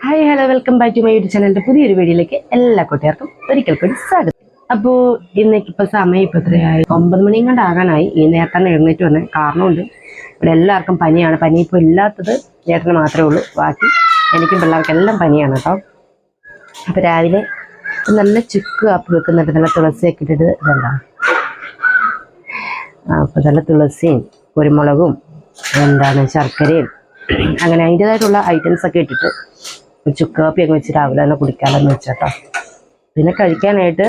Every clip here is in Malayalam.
Hi hello welcome back to my YouTube ചാനലിന്റെ പുതിയൊരു വീഡിയോയിലേക്ക് എല്ലാ കുട്ടികൾക്കും ഒരിക്കൽ കൂടി സ്വാഗതം. അപ്പോൾ ഇന്നേക്കിപ്പോൾ സമയം ഇപ്പോൾ എത്രയായി? ഒമ്പത് മണിയും കണ്ട് ഈ നേരത്തെ എഴുന്നേറ്റ് വന്ന്. കാരണമുണ്ട് ഇവിടെ എല്ലാവർക്കും പനിയാണ്. പനി ഇപ്പോൾ ഇല്ലാത്തത് ചേട്ടന് മാത്രമേ ഉള്ളൂ. ബാക്കി എനിക്കും പിള്ളേർക്കെല്ലാം പനിയാണ് കേട്ടോ. അപ്പോൾ രാവിലെ നല്ല ചുക്ക് കാപ്പ് വെക്കുന്നുണ്ട്. നല്ല തുളസിയൊക്കെ ഇട്ടിട്ട് ഇതെന്താ അപ്പോൾ നല്ല തുളസിയും കുരുമുളകും എന്താണ് ശർക്കരയും അങ്ങനെ അതിന്റെതായിട്ടുള്ള ഐറ്റംസ് ഒക്കെ ഇട്ടിട്ട് ചുക്ക് കാപ്പിയൊക്കെ വെച്ച് രാവിലെ തന്നെ കുടിക്കാമെന്ന് വെച്ചാട്ടോ പിന്നെ കഴിക്കാനായിട്ട്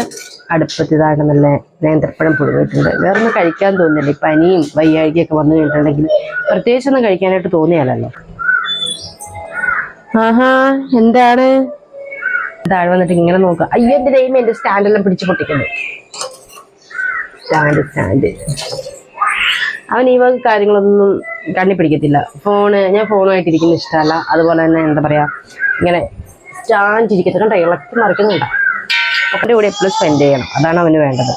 അടുപ്പത്ത് ഇതായിട്ട് നല്ല നേന്ത്രപ്പഴം പുഴുവിട്ടുണ്ട് വേറൊന്നും കഴിക്കാൻ തോന്നുന്നില്ല. പനിയും വയ്യാഴികയൊക്കെ വന്നു കഴിഞ്ഞിട്ടുണ്ടെങ്കിൽ പ്രത്യേകിച്ചൊന്നും കഴിക്കാനായിട്ട് തോന്നിയാലല്ലോ. ആഹാ എന്താണ്? താഴെ വന്നിട്ട് ഇങ്ങനെ നോക്കുക അയ്യോ എന്റെ ദൈവം എന്റെ സ്റ്റാൻഡെല്ലാം പിടിച്ച് പൊട്ടിക്കുന്നു സ്റ്റാൻഡ് സ്റ്റാൻഡ്. അവൻ ഈ വക കാര്യങ്ങളൊന്നും കണ്ണി പിടിക്കത്തില്ല ഫോണ് ഞാൻ ഫോണുമായിട്ട് ഇരിക്കുന്ന ഇഷ്ടമല്ല. അതുപോലെ തന്നെ എന്താ പറയുക ഇങ്ങനെ സ്റ്റാൻഡ് ഇരിക്കത്തില്ല ഇളക്കി മറിക്കുന്നുണ്ട്. അവന്റെ കൂടെ എപ്പോഴും സ്പെൻഡ് ചെയ്യണം. അതാണ് അവന് വേണ്ടത്.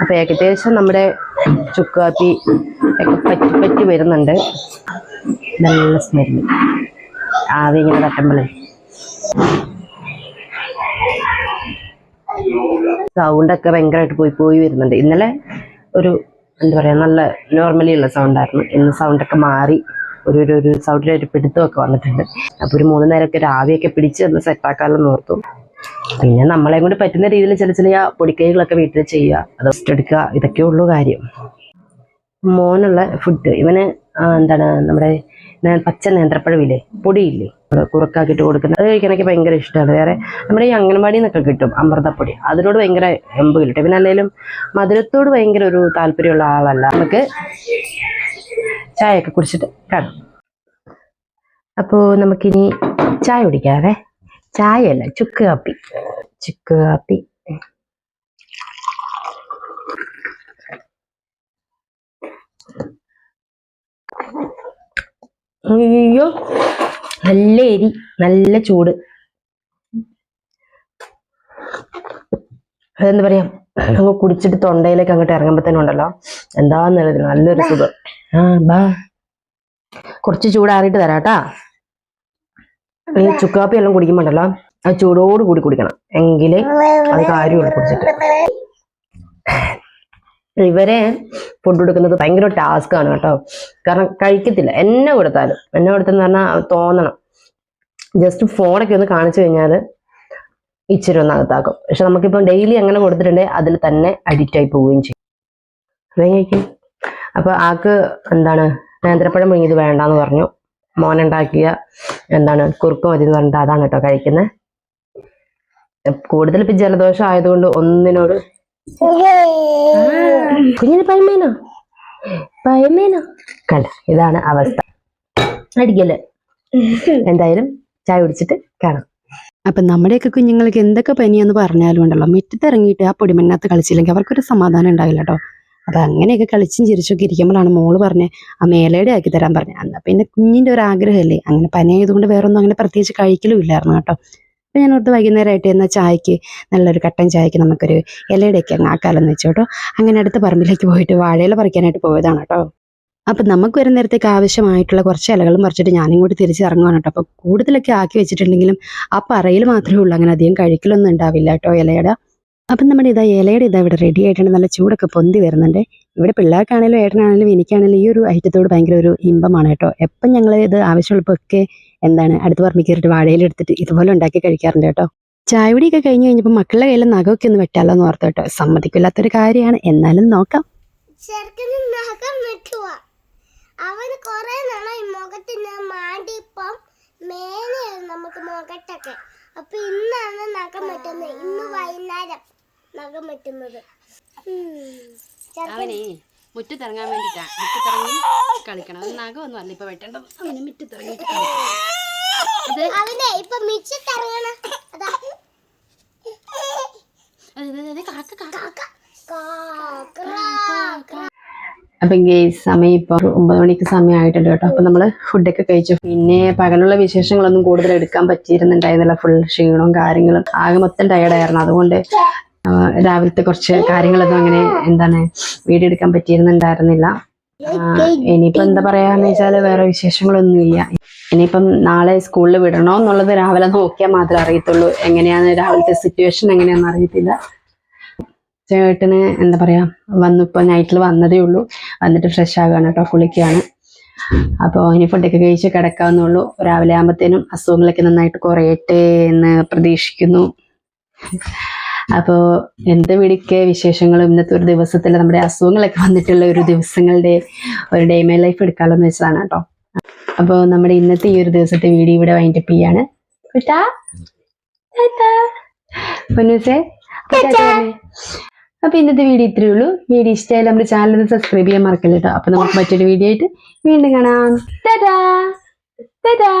അപ്പോൾ ഏകദേശം നമ്മുടെ ചുക്കാപ്പി ഒക്കെ പറ്റി പറ്റി വരുന്നുണ്ട്. നല്ല സ്മെല്ല് ആവി ഇങ്ങനെ തട്ടുമ്പോഴേ സൗണ്ടൊക്കെ ഭയങ്കരമായിട്ട് പോയി പോയി വരുന്നുണ്ട്. ഇന്നലെ ഒരു എന്താ പറയുക നല്ല നോർമലി ഉള്ള സൗണ്ടായിരുന്നു ഇന്ന് സൗണ്ടൊക്കെ മാറി ഒരു ഒരു ഒരു സൗണ്ടിൽ ഒരു പിടുത്തമൊക്കെ വന്നിട്ടുണ്ട്. അപ്പോൾ ഒരു മൂന്ന് നേരമൊക്കെ ഒരു ആവിയൊക്കെ പിടിച്ച് ഒന്ന് സെറ്റാക്കാമെന്ന് ഓർത്തു. പിന്നെ നമ്മളെ കൊണ്ട് പറ്റുന്ന രീതിയിൽ ചില ചില പൊടിക്കൈകളൊക്കെ വീട്ടിൽ ചെയ്യുക. അത് എടുക്കുക. ഇതൊക്കെ ഉള്ളൂ കാര്യം. മോനുള്ള ഫുഡ് ഇവന് എന്താണ് നമ്മുടെ പച്ച നേന്ത്രപ്പഴമില്ലേ? പൊടിയില്ലേ? കുറുക്കാക്കിയിട്ട് കൊടുക്കുന്നത്. അത് കഴിക്കാനൊക്കെ ഭയങ്കര ഇഷ്ടമാണ് വേറെ നമ്മുടെ ഈ അംഗനവാടിയിൽ നിന്നൊക്കെ കിട്ടും അമൃതപ്പൊടി. അതിനോട് ഭയങ്കര എമ്പ് കിട്ടും. പിന്നെ അല്ലെങ്കിലും മധുരത്തോട് ഭയങ്കര ഒരു താല്പര്യമുള്ള ആളല്ല. നമുക്ക് ചായയൊക്കെ കുടിച്ചിട്ട് കാണാം. അപ്പോൾ നമുക്കിനി ചായ കുടിക്കാവേ. ചായയല്ല ചുക്ക് കാപ്പി. ചുക്ക് കാപ്പി. അയ്യോ. നല്ല എരി നല്ല ചൂട്. അതെന്താ പറയാ? അങ്ങ് കുടിച്ചിട്ട് തൊണ്ടയിലേക്ക് അങ്ങോട്ട് ഇറങ്ങുമ്പോഴത്തേനും ഉണ്ടല്ലോ. എന്താന്ന് നല്ലൊരു സുഖം. ആ ബാ. കുറച്ച് ചൂടാറിയിട്ട് തരാട്ടാ ഈ ചുക്കാപ്പി എല്ലാം കുടിക്കുമ്പോണ്ടല്ലോ ആ ചൂടോട് കൂടി കുടിക്കണം. എങ്കിലേ അത് കാര്യമുള്ളൂ കുടിച്ചിട്ട്. ഇവരെ ഫുഡ് കൊടുക്കുന്നത് ഭയങ്കര ടാസ്ക് ആണ് കേട്ടോ. കാരണം കഴിക്കത്തില്ല. എന്നെ കൊടുത്താലും. എന്നെ കൊടുത്തെന്ന് പറഞ്ഞാൽ തോന്നണം. ജസ്റ്റ് ഫോണൊക്കെ ഒന്ന് കാണിച്ചു കഴിഞ്ഞാൽ ഇച്ചിരി ഒന്ന് അകത്താക്കും. പക്ഷെ നമുക്കിപ്പം ഡെയിലി അങ്ങനെ കൊടുത്തിട്ടുണ്ടെങ്കിൽ അതിൽ തന്നെ അഡിക്റ്റ് ആയി പോവുകയും ചെയ്യും. കഴിക്കും അപ്പൊ ആക്ക് എന്താണ്? നേന്ത്രപ്പഴം മുഴുങ്ങിയത് വേണ്ടാന്ന് പറഞ്ഞു. മോനുണ്ടാക്കിയ എന്താണ്? കുറുക്ക് മതി എന്ന് പറഞ്ഞിട്ട് അതാണ് കേട്ടോ കഴിക്കുന്നത് കൂടുതൽ ഇപ്പം ജലദോഷം ആയതുകൊണ്ട് ഒന്നിനോട് കുഞ്ഞിന് പയമേനോ പയമേനോ കണ്ട? ഇതാണ് അവസ്ഥ. അടിക്കൽ. എന്തായാലും ചായ കുടിച്ചിട്ട് കാണാം. അപ്പം നമ്മുടെയൊക്കെ കുഞ്ഞുങ്ങൾക്ക് എന്തൊക്കെ പനിയെന്ന് പറഞ്ഞാലും ഉണ്ടല്ലോ. മുറ്റത്തിറങ്ങിയിട്ട് ആ പൊടിമണ്ണത്ത് കളിച്ചില്ലെങ്കിൽ അവർക്കൊരു സമാധാനം ഉണ്ടാവില്ല കേട്ടോ. അപ്പം അങ്ങനെയൊക്കെ കളിച്ചും ചിരിച്ചൊക്കെ ഇരിക്കുമ്പോഴാണ് മോൾ പറഞ്ഞ് ആ മേലയുടെ ആക്കി തരാൻ പറഞ്ഞത് എന്നാൽ പിന്നെ കുഞ്ഞിന്റെ ഒരു ആഗ്രഹമല്ലേ? അങ്ങനെ പനി ആയതുകൊണ്ട് വേറൊന്നും അങ്ങനെ പ്രത്യേകിച്ച് കഴിക്കലും ഇല്ലായിരുന്നു കേട്ടോ. അപ്പം ഞാൻ ഓർത്ത് വൈകുന്നേരമായിട്ട് എന്നാൽ ചായക്ക് നല്ലൊരു കട്ടൻ ചായക്ക് നമുക്കൊരു ഇലയുടെയൊക്കെ അങ്ങ് ആക്കാലെന്ന് വെച്ചു കേട്ടോ. അങ്ങനെ അടുത്ത പറമ്പിലേക്ക് പോയിട്ട് വാഴയില പറിക്കാനായിട്ട് പോയതാണ് കേട്ടോ. അപ്പം നമുക്ക് വരുന്ന നേരത്തേക്ക് ആവശ്യമായിട്ടുള്ള കുറച്ച് ഇലകളും പറിച്ചിട്ട് ഞാനും തിരിച്ച് ഇറങ്ങുവാണ് കേട്ടോ. അപ്പോൾ കൂടുതലൊക്കെ ആക്കി വെച്ചിട്ടുണ്ടെങ്കിലും ആ പറയിൽ മാത്രമേ ഉള്ളൂ. അങ്ങനെ അധികം കഴിക്കലൊന്നും ഉണ്ടാവില്ല കേട്ടോ ഇലയുടെ. അപ്പം നമ്മുടെ ഇതാ ഇലയുടെ ഇതാ ഇവിടെ റെഡി ആയിട്ടുണ്ട്. നല്ല ചൂടൊക്കെ പൊന്തി വരുന്നുണ്ട്. ഇവിടെ പിള്ളേർക്കാണെങ്കിലും ഏട്ടനാണെങ്കിലും എനിക്കാണെങ്കിലും ഈ ഒരു ഐറ്റത്തോട് ഭയങ്കര ഒരു ഇമ്പമാണ് കേട്ടോ. എപ്പം ഞങ്ങൾ ഇത് ആവശ്യമുള്ളപ്പോൾ ഒക്കെ എന്താണ് അടുത്ത് പറമ്പിൽ കയറിയിട്ട് വാഴയിലെടുത്തിട്ട് ഇതുപോലെ ഉണ്ടാക്കി കഴിക്കാറുണ്ട് കേട്ടോ. ചായപൊടിയൊക്കെ കഴിഞ്ഞ് കഴിഞ്ഞപ്പോൾ മക്കളുടെ കയ്യിൽ നഖമൊക്കെ ഒന്ന് വെട്ടാലോ എന്ന് ഓർത്തു കേട്ടോ. സമ്മതിക്കില്ലാത്തൊരു കാര്യമാണ്. എന്നാലും നോക്കാം. അപ്പൊ ഇന്നാണ് നഖം വെട്ടുന്നത്. ഇന്ന് വൈകുന്നേരം നഖം വെട്ടുന്നത്. അവനെ മുറ്റത്തിറങ്ങാൻ വേണ്ടിട്ടാ. മുറ്റത്തിറങ്ങി കളിക്കണം. അത് നഖമൊന്നും അല്ല. ഇപ്പൊ വെട്ടേണ്ടത് അവന് കാക്ക അപ്പൊ ഈ സമയം ഇപ്പൊ ഒമ്പത് മണിക്ക് സമയമായിട്ടുണ്ട് കേട്ടോ. അപ്പൊ നമ്മൾ ഫുഡൊക്കെ കഴിച്ചു. പിന്നെ പകലുള്ള വിശേഷങ്ങളൊന്നും കൂടുതൽ എടുക്കാൻ പറ്റിയിരുന്നുണ്ടായിരുന്നില്ല. ഫുൾ ക്ഷീണവും കാര്യങ്ങളും ആകെ മൊത്തം ടയർഡായിരുന്നു അതുകൊണ്ട് രാവിലത്തെ കുറച്ച് കാര്യങ്ങളൊന്നും അങ്ങനെ എന്താണ് വീഡിയോ എടുക്കാൻ പറ്റിയിരുന്നുണ്ടായിരുന്നില്ല ഇനിയിപ്പം എന്താ പറയാന്ന് വെച്ചാൽ വേറെ വിശേഷങ്ങളൊന്നും ഇല്ല ഇനിയിപ്പം നാളെ സ്കൂളിൽ വിടണോ എന്നുള്ളത് രാവിലെ നോക്കിയാൽ മാത്രമേ അറിയത്തുള്ളൂ. എങ്ങനെയാണ് രാവിലത്തെ സിറ്റുവേഷൻ എങ്ങനെയാണെന്ന് അറിയത്തില്ല. ചേട്ടന് എന്താ പറയാ വന്നു ഇപ്പൊ നൈറ്റിൽ വന്നതേ ഉള്ളൂ. വന്നിട്ട് ഫ്രഷ് ആകുകയാണ് കേട്ടോ കുളിക്കുകയാണ് അപ്പോൾ ഇനി ഫുഡൊക്കെ കഴിച്ച് കിടക്കാവുന്നുള്ളൂ രാവിലെ ആകുമ്പോഴത്തേനും അസുഖങ്ങളൊക്കെ നന്നായിട്ട് കുറയട്ടെ എന്ന് പ്രതീക്ഷിക്കുന്നു. അപ്പോൾ എന്ത് പിടിക്കെ വിശേഷങ്ങളും ഇന്നത്തെ ഒരു ദിവസത്തിൽ നമ്മുടെ അസുഖങ്ങളൊക്കെ വന്നിട്ടുള്ള ഒരു ദിവസങ്ങളുടെ ഒരു ഡേ മൈ ലൈഫ് എടുക്കാമല്ലോ എന്ന് വെച്ചതാണ് കേട്ടോ. അപ്പോൾ നമ്മുടെ ഇന്നത്തെ ഈ ഒരു ദിവസത്തെ വീഡിയോ ഇവിടെ വൈൻഡപ്പ് ചെയ്യാണ്. പൊന്നൂസേ. അപ്പൊ ഇന്നത്തെ വീഡിയോ ഇത്രയേ ഉള്ളൂ. വീഡിയോ ഇഷ്ടമായാലും നമ്മുടെ ചാനൽ സബ്സ്ക്രൈബ് ചെയ്യാൻ മറക്കല്ല കേട്ടോ അപ്പൊ നമുക്ക് മറ്റൊരു വീഡിയോ ആയിട്ട് വീണ്ടും കാണാം. ടാറ്റാ ടാറ്റാ